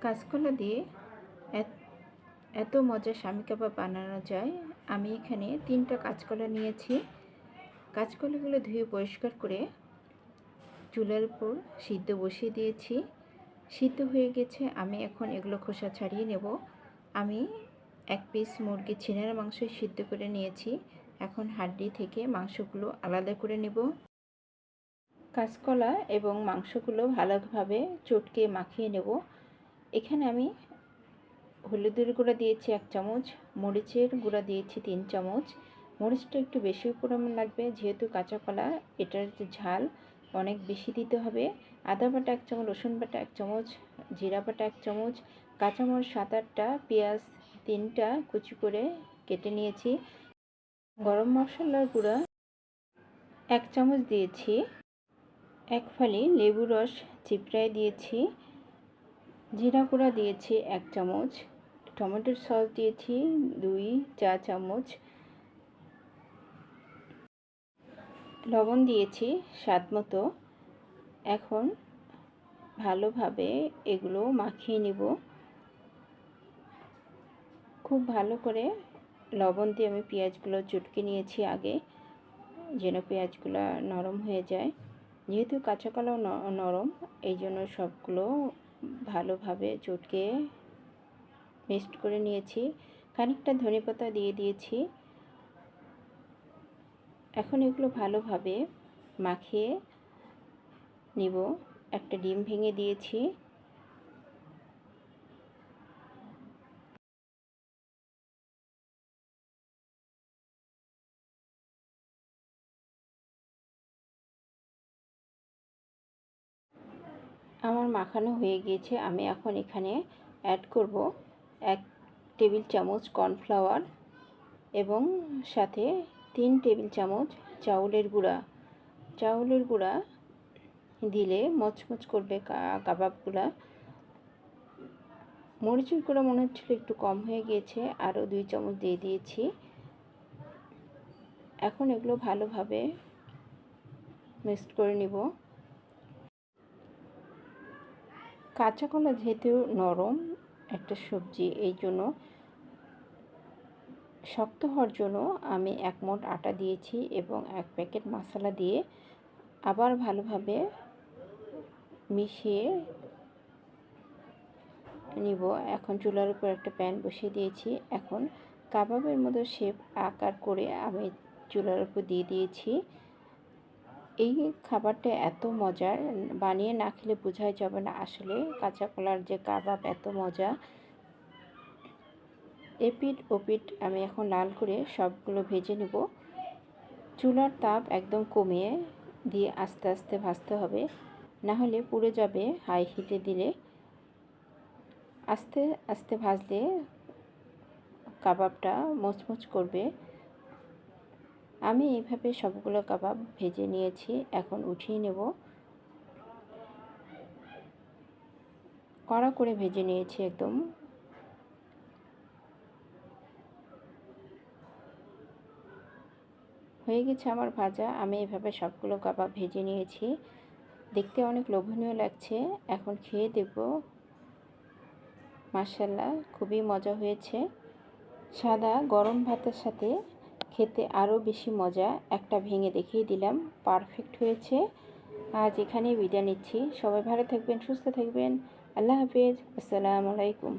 কাঁচকলা দিয়ে এত- মজার স্বামী কাবাব বানানো যায়। আমি এখানে তিনটা কাঁচকলা নিয়েছি। কাঁচকলাগুলো ধুয়ে পরিষ্কার করে চুলার উপর সিদ্ধ বসিয়ে দিয়েছি। সিদ্ধ হয়ে গেছে, আমি এখন এগুলো খোসা ছাড়িয়ে নেব। আমি এক পিস মুরগি ছিনার মাংস সিদ্ধ করে নিয়েছি। এখন হাড্ডি থেকে মাংসগুলো আলাদা করে নেব। কাঁচকলা এবং মাংসগুলো ভালোভাবে চটকে মাখিয়ে নেব। এখানে আমি হলুদের গুঁড়া দিয়েছি এক চামচ, মরিচের গুঁড়া দিয়েছি তিন চামচ। মরিচটা একটু বেশি পরিমাণ লাগবে, যেহেতু কাঁচা কলা, এটার ঝাল অনেক বেশি দিতে হবে। আদা বাটা এক চামচ, রসুন বাটা এক চামচ, জিরা বাটা এক চামচ, কাঁচামরিচ সাত আটটা, পেঁয়াজ তিনটা কুচি করে কেটে নিয়েছি। গরম মশলার গুঁড়া এক চামচ দিয়েছি। এক ফালি লেবু রস চিপড়ায় দিয়েছি। জিরা গুঁড়া দিয়েছি এক চামচ, টমেটোর সস দিয়েছি দুই চা চামচ, লবণ দিয়েছি স্বাদ মতো। এখন ভালোভাবে এগুলো মাখিয়ে নিব। খুব ভালো করে লবণ দিয়ে আমি পেঁয়াজগুলো চটকে নিয়েছি আগে, যেন পেঁয়াজগুলো নরম হয়ে যায়। যেহেতু কাঁচা কলাও নরম, এই জন্য সবগুলো ভালোভাবে চটকে মিক্সড করে নিয়েছি। খানিকটা ধনে পাতা দিয়ে দিয়েছি। এখন এগুলো ভালোভাবে মাখিয়ে নিব। একটা ডিম ভেঙে দিয়েছি। আমার মাখানো হয়ে গিয়েছে, আমি এখন এখানে অ্যাড করব এক টেবিল চামচ কর্নফ্লাওয়ার এবং সাথে তিন টেবিল চামচ চাউলের গুঁড়া। চাউলের গুঁড়া দিলে মচমচ করবে কাবাবগুলা। মরিচের গুঁড়া মনে হচ্ছিল একটু কম হয়ে গিয়েছে, আরও দুই চামচ দিয়ে দিয়েছি। এখন এগুলো ভালোভাবে মিক্সড করে নিব। কাঁচা কলা যেহেতু নরম একটা সবজি, এই জন্য শক্ত হওয়ার জন্য আমি এক মোট আটা দিয়েছি এবং এক প্যাকেট মশলা দিয়ে আবার ভালোভাবে মিশিয়ে নিব। এখন চুলার উপর একটা প্যান বসিয়ে দিয়েছি। এখন কাবাবের মতো শেপ আকার করে আমি চুলার উপর দিয়ে দিয়েছি। এই খাবারটা এত মজার, বানিয়ে না খেলে বোঝাই যাবে না আসলে। কাঁচা কলার যে কাবাব এত মজা। এপিট ওপিট আমি এখন লাল করে সবগুলো ভেজে নেব। চুলার তাপ একদম কমিয়ে দিয়ে আস্তে আস্তে ভাজতে হবে। না হলে পুড়ে যাবে হাই হিটে দিলে। আস্তে আস্তে ভাজলে কাবাবটা মচমচ করবে। আমি এইভাবে সবগুলো কাবাব ভেজে নিয়েছি, এখন উঠিয়ে নেব। কড়া করে ভেজে নিয়েছি একদম। হয়ে গেছে আমার ভাজা, আমি এভাবে সবগুলো কাবাব ভেজে নিয়েছি। দেখতে অনেক লোভনীয় লাগছে, এখন খেয়ে দেব। মার্শাল্লাহ খুবই মজা হয়েছে। সাদা গরম ভাতের সাথে খেতে আরও বেশি মজা। একটা ভেঙে দেখিয়ে দিলাম। পারফেক্ট হয়েছে। আজ এখানেই বিদায় নিচ্ছি। সবাই ভালো থাকবেন, সুস্থ থাকবেন। আল্লাহ হাফিজ। আসসালামু আলাইকুম।